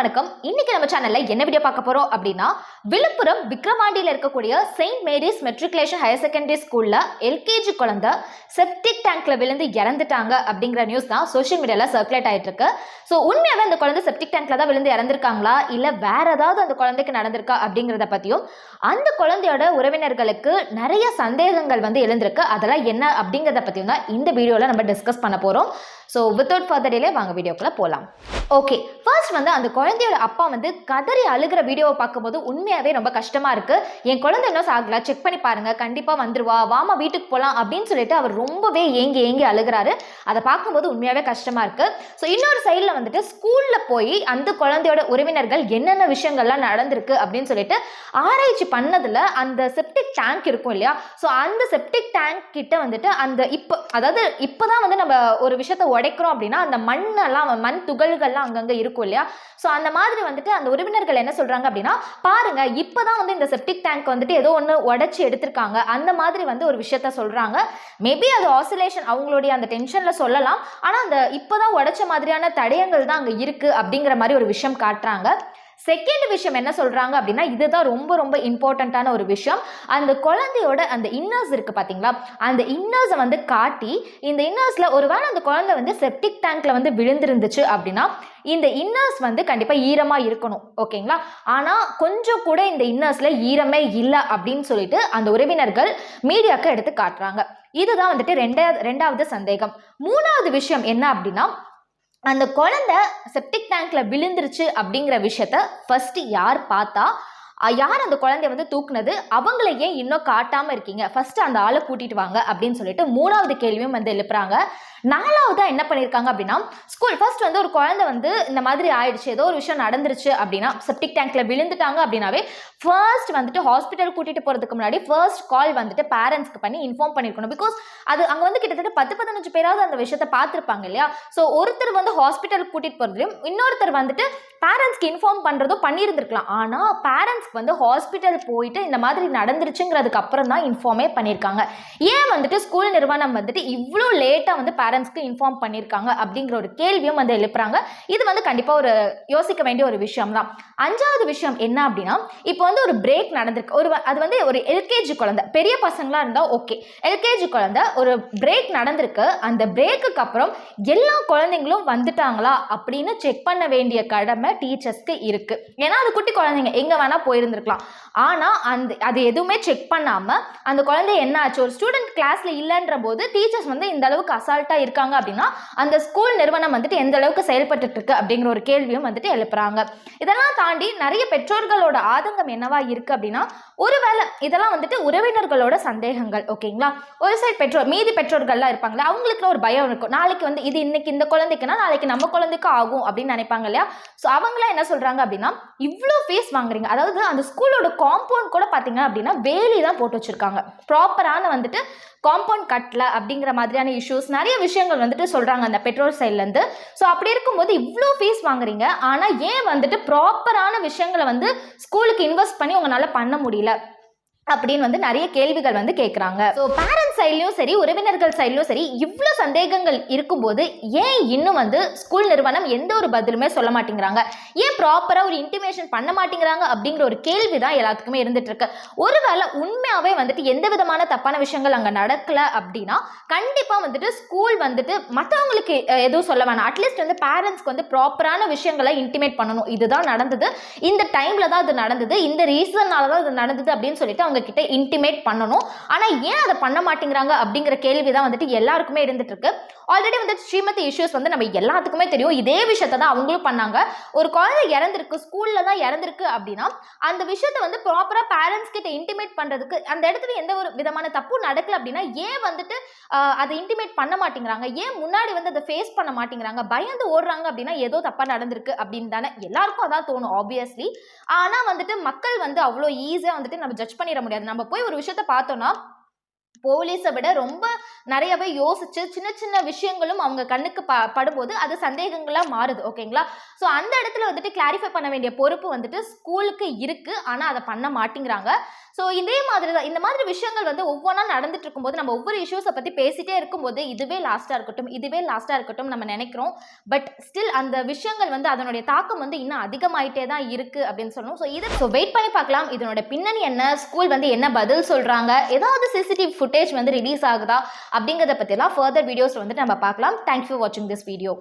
வணக்கம். இன்னைக்கு நம்ம சேனல்ல என்ன வீடியோ பார்க்க போறோம் அப்படின்னா விழுப்புரம் விக்ரமாண்டியில் இருக்கக்கூடிய Saint Mary's matriculation higher secondary ஸ்கூல்ல எல்கேஜி குழந்தை செப்டிக் டேங்க்ல விழுந்து இறந்துட்டாங்க அப்படிங்கிற நியூஸ் தான் சோஷியல் மீடியால சர்க்குலேட் ஆயிட்டு இருக்கு. ஸோ உண்மையாவே அந்த குழந்தை செப்டிக் டேங்க்ல தான் விழுந்து இறந்துருக்காங்களா? இல்ல வேற ஏதாவது அந்த குழந்தைக்கு நடந்திருக்கா அப்படிங்கிறத பத்தியும் அந்த குழந்தையோட உறவினர்களுக்கு நிறைய சந்தேகங்கள் வந்து எழுந்திருக்கு. அதெல்லாம் என்ன அப்படிங்கிறத பத்தியும் தான் இந்த வீடியோல நம்ம டிஸ்கஸ் பண்ண போறோம். ஸோ வித்தவுட் ஃபர்தர் டிலே வாங்க வீடியோக்குள்ள போகலாம் ஓகே ஃபர்ஸ்ட் வந்து அந்த குழந்தையோட அப்பா வந்து கதறி அழுகிற வீடியோவை பார்க்கும்போது உண்மையாகவே ரொம்ப கஷ்டமாக இருக்குது என் குழந்தை இன்னும் சாகல செக் பண்ணி பாருங்கள் கண்டிப்பாக வந்துருவா வாமா வீட்டுக்கு போகலாம் அப்படின்னு சொல்லிட்டு அவர் ரொம்பவே ஏங்கி ஏங்கி அழுகிறாரு. அதை பார்க்கும்போது உண்மையாகவே கஷ்டமாக இருக்குது ஸோ இன்னொரு சைடில் வந்துட்டு ஸ்கூலில் போய் அந்த குழந்தையோட உறவினர்கள் என்னென்ன விஷயங்கள்லாம் நடந்திருக்கு அப்படின்னு சொல்லிட்டு ஆராய்ச்சி பண்ணதில் அந்த செப்டிக் டேங்க் இருக்கும் இல்லையா? ஸோ அந்த செப்டிக் டேங்க் கிட்ட வந்துட்டு அந்த இப்போ அதாவது இப்போ தான் வந்து நம்ம ஒரு விஷயத்த உடைக்கிறோம் அப்படின்னா அந்த மண்ணெல்லாம் மண் துகள்கள்லாம் அங்கங்கே இருக்கும் இல்லையா? ஸோ அந்த மாதிரி வந்துட்டு அந்த உறவினர்கள் என்ன சொல்றாங்க அப்படின்னா பாருங்க இப்போதான் வந்து இந்த செப்டிக் டேங்க் வந்துட்டு ஏதோ ஒன்று உடைச்சி எடுத்திருக்காங்க. அந்த மாதிரி வந்து ஒரு விஷயத்த சொல்றாங்க. மேபி அது ஆசிலேஷன் அவங்களுடைய அந்த டென்ஷன்ல சொல்லலாம். ஆனால் அந்த இப்போதான் உடைச்ச மாதிரியான தடயங்கள் தான் அங்கே இருக்கு அப்படிங்கிற மாதிரி ஒரு விஷயம் காட்டுறாங்க. செகண்ட் விஷயம் என்ன சொல்கிறாங்க அப்படின்னா இதுதான் ரொம்ப ரொம்ப இம்பார்ட்டண்ட்டான ஒரு விஷயம். அந்த குழந்தையோட அந்த இன்னர்ஸ் இருக்குது பார்த்தீங்களா அந்த இன்னர்ஸை வந்து காட்டி இந்த இன்னர்ஸில் ஒரு வேளை அந்த குழந்தை வந்து செப்டிக் டேங்க்ல வந்து விழுந்திருந்துச்சு அப்படின்னா இந்த இன்னர்ஸ் வந்து கண்டிப்பாக ஈரமாக இருக்கணும். ஓகேங்களா? ஆனால் கொஞ்சம் கூட இந்த இன்னர்ஸில் ஈரமே இல்லை அப்படின்னு சொல்லிட்டு அந்த உறவினர்கள் மீடியாவுக்கு எடுத்து காட்டுறாங்க. இதுதான் வந்துட்டு ரெண்டாவது ரெண்டாவது சந்தேகம். மூணாவது விஷயம் என்ன அப்படின்னா அந்த குழந்தை செப்டிக் டேங்க்ல விழுந்துருச்சு அப்படிங்கிற விஷயத்த ஃபர்ஸ்ட் யார் பார்த்தா? யார் அந்த குழந்தைய வந்து தூக்குனது? அவங்கள ஏன் இன்னும் காட்டாமல் இருக்கீங்க? ஃபர்ஸ்ட் அந்த ஆளை கூட்டிட்டு வாங்க அப்படின்னு சொல்லிட்டு மூணாவது கேள்வியும் வந்து எழுப்புறாங்க. நாலாவதாக என்ன பண்ணியிருக்காங்க அப்படின்னா ஸ்கூல் ஃபர்ஸ்ட் வந்து ஒரு குழந்தை வந்து இந்த மாதிரி ஆயிடுச்சு ஏதோ ஒரு விஷயம் நடந்துருச்சு அப்படின்னா செப்டிக் டேங்க்ல விழுந்துட்டாங்க அப்படின்னாவே ஃபர்ஸ்ட் வந்துட்டு ஹாஸ்பிட்டல் கூட்டிட்டு போறதுக்கு முன்னாடி ஃபர்ஸ்ட் கால் வந்துட்டு பேரண்ட்ஸ்க்கு பண்ணி இன்ஃபார்ம் பண்ணிருக்கணும். பிகாஸ் அது அங்க வந்து கிட்டத்தட்ட பத்து பதினஞ்சு பேராவது அந்த விஷயத்த பார்த்துருப்பாங்க இல்லையா? ஸோ ஒருத்தர் வந்து ஹாஸ்பிட்டல் கூட்டிட்டு போறதுலையும் இன்னொருத்தர் வந்துட்டு பேரண்ட்ஸ்க்கு இன்ஃபார்ம் பண்றதும் பண்ணியிருந்திருக்கலாம் ஆனா பேரண்ட்ஸ்க்கு வந்து ஹாஸ்பிட்டல் போயிட்டு இந்த மாதிரி நடந்துருச்சுங்கிறதுக்கு அப்புறம் தான் இன்ஃபார்மே பண்ணியிருக்காங்க ஏன் வந்துட்டு ஸ்கூல் நிறுவனம் வந்துட்டு இவ்வளோ லேட்டாக வந்து பேரண்ட்ஸ்க்கு இன்ஃபார்ம் பண்ணியிருக்காங்க அப்படிங்கிற ஒரு கேள்வியும் வந்து எழுப்புறாங்க. இது வந்து கண்டிப்பாக ஒரு யோசிக்க வேண்டிய ஒரு விஷயம் தான் அஞ்சாவது விஷயம் என்ன அப்படின்னா இப்போ வந்து ஒரு பிரேக் நடந்திருக்கு. ஒரு அது வந்து ஒரு எல்கேஜி குழந்தை. பெரிய பசங்களா இருந்தால் ஓகே எல்கேஜி குழந்தை ஒரு பிரேக் நடந்திருக்கு. அந்த பிரேக்குக்கு அப்புறம் எல்லா குழந்தைங்களும் வந்துட்டாங்களா அப்படின்னு செக் பண்ண வேண்டிய கடமை டீச்சர்ஸ்க்கு இருக்கு. ஏன்னா அது குட்டி குழந்தைங்க. எங்க வேணா போயிருந்திருக்கலாம். ஆனா அந்த அது எதுவுமே செக் பண்ணாம அந்த குழந்தை என்ன ஆச்சு? ஒரு ஸ்டூடெண்ட் கிளாஸ்ல இல்லைன்ற போது டீச்சர்ஸ் வந்து இந்த அளவுக்கு அசால்ட்டா இருக்காங்க அப்படின்னா அந்த ஸ்கூல் நிறுவனம் வந்துட்டு எந்த அளவுக்கு செயல்பட்டு இருக்கு அப்படிங்கிற ஒரு கேள்வியும் வந்துட்டு எழுப்புறாங்க. இதெல்லாம் தாண்டி நிறைய பெற்றோர்களோட ஆதங்கம் என்னவா இருக்கு அப்படின்னா ஒருவேளை இதெல்லாம் வந்துட்டு உறவினர்களோட சந்தேகங்கள் ஓகேங்களா? ஒரு சைடு பெற்றோர் மீதி பெற்றோர்கள்லாம் இருப்பாங்களா அவங்களுக்கு ஒரு பயம் இருக்கும். நாளைக்கு வந்து இது இன்னைக்கு இந்த குழந்தைக்குன்னா நாளைக்கு நம்ம குழந்தைக்கு ஆகும் அப்படின்னு நினைப்பாங்க இல்லையா? ஸோ அவங்களாம் என்ன சொல்றாங்க அப்படின்னா இவ்வளோ ஃபீஸ் வாங்குறீங்க. அதாவது அந்த ஸ்கூலோட காம்பவுண்ட் கூட பார்த்தீங்க அப்படின்னா வேலி தான் போட்டு வச்சிருக்காங்க. ப்ராப்பரான வந்துட்டு காம்பவுண்ட் கட்டல அப்படிங்கிற மாதிரியான இஷ்யூஸ் நிறைய விஷயங்கள் வந்துட்டு சொல்கிறாங்க அந்த பெட்ரோல் சைட்லேருந்து ஸோ அப்படி இருக்கும்போது இவ்வளோ ஃபீஸ் வாங்குறீங்க. ஆனால் ஏன் வந்துட்டு ப்ராப்பரான விஷயங்களை வந்து ஸ்கூலுக்கு இன்வெஸ்ட் பண்ணி உங்களால் பண்ண முடியல? அப்படின்னு வந்து நிறைய கேள்விகள் வந்து கேட்குறாங்க ஸோ பேரண்ட்ஸ் சைட்லையும் சரி உறவினர்கள் சைட்லையும் சரி இவ்வளோ சந்தேகங்கள் இருக்கும்போது ஏன் இன்னும் வந்து ஸ்கூல் நிறுவனம் எந்த ஒரு பதிலுமே சொல்ல மாட்டேங்கிறாங்க? ஏன் ப்ராப்பராக ஒரு இன்டிமேஷன் பண்ண மாட்டேங்கிறாங்க? அப்படிங்கிற ஒரு கேள்வி தான் எல்லாத்துக்குமே இருந்துட்டு இருக்கு. ஒருவேளை உண்மையாகவே வந்துட்டு எந்த விதமான தப்பான விஷயங்கள் அங்கே நடக்கல அப்படின்னா கண்டிப்பாக வந்துட்டு ஸ்கூல் வந்துட்டு மற்றவங்களுக்கு எதுவும் சொல்ல வேணாம். அட்லீஸ்ட் வந்து பேரண்ட்ஸ்க்கு வந்து ப்ராப்பரான விஷயங்களை இன்டிமேட் பண்ணணும். இதுதான் நடந்தது. இந்த டைமில் தான் அது நடந்தது. இந்த ரீசன்னால தான் அது நடந்தது அப்படின்னு சொல்லிட்டு அவங்க கிட்ட இன்டிமேட் பண்ணணும். ஆனா ஏன் அதை பண்ண மாட்டேங்கிறாங்க அப்படிங்கிற கேள்வி தான் வந்துட்டு எல்லாருக்குமே இருந்துட்டு இருக்கு. ஆல்ரெடி வந்து ஸ்ரீமதி இஷ்யூஸ் வந்து நம்ம எல்லாத்துக்குமே தெரியும். இதே விஷயத்த தான் அவங்களும் பண்ணாங்க. ஒரு குழந்தை இறந்திருக்கு ஸ்கூலில் தான் இறந்திருக்கு அப்படின்னா அந்த விஷயத்த வந்து ப்ராப்பராக பேரண்ட்ஸ் கிட்ட இன்டிமேட் பண்ணுறதுக்கு அந்த இடத்துல எந்த ஒரு விதமான தப்பும் நடக்கல அப்படின்னா ஏன் வந்துட்டு அதை இன்டிமேட் பண்ண மாட்டேங்கிறாங்க? ஏன் முன்னாடி வந்து அதை ஃபேஸ் பண்ண மாட்டேங்கிறாங்க? பயந்து ஓடுறாங்க அப்படின்னா ஏதோ தப்பாக நடந்திருக்கு அப்படின்னு தானே எல்லாருக்கும் அதான் தோணும் ஆப்வியஸ்லி ஆனால் வந்துட்டு மக்கள் வந்து அவ்வளோ ஈஸியாக வந்துட்டு நம்ம ஜட்ஜ் பண்ணிட முடியாது. நம்ம போய் ஒரு விஷயத்த பார்த்தோம்னா போலீஸை விட ரொம்ப நிறையவே யோசிச்சு சின்ன சின்ன விஷயங்களும் அவங்க கண்ணுக்கு ப படும்போது அது சந்தேகங்களாக மாறுது ஓகேங்களா? ஸோ அந்த இடத்துல வந்துட்டு கிளாரிஃபை பண்ண வேண்டிய பொறுப்பு வந்துட்டு ஸ்கூலுக்கு இருக்குது ஆனால் அதை பண்ண மாட்டேங்கிறாங்க. ஸோ இதே மாதிரி தான் இந்த மாதிரி விஷயங்கள் வந்து ஒவ்வொன்றா நடந்துட்டு இருக்கும்போது நம்ம ஒவ்வொரு இஷ்யூஸை பற்றி பேசிட்டே இருக்கும்போது இதுவே லாஸ்ட்டாக இருக்கட்டும் இதுவே லாஸ்ட்டாக இருக்கட்டும் நம்ம நினைக்கிறோம். பட் ஸ்டில் அந்த விஷயங்கள் வந்து அதனுடைய தாக்கம் வந்து இன்னும் அதிகமாயிட்டே தான் இருக்குது அப்படின்னு சொல்லணும். ஸோ இதை ஸோ வெயிட் பண்ணி பார்க்கலாம். இதனோட பின்னணி என்ன? ஸ்கூல் வந்து என்ன பதில் சொல்கிறாங்க ஏதாவது சிசிடிவி ஃபுட்டேஜ் வந்து ரிலீஸ் ஆகுதா? அப்படிங்கிறத பற்றிலாம் ஃபர்தர் வீடியோஸ் வந்துட்டு நம்ம பார்க்கலாம். தேங்க்யூ ஃபார் வாட்சிங் திஸ் வீடியோ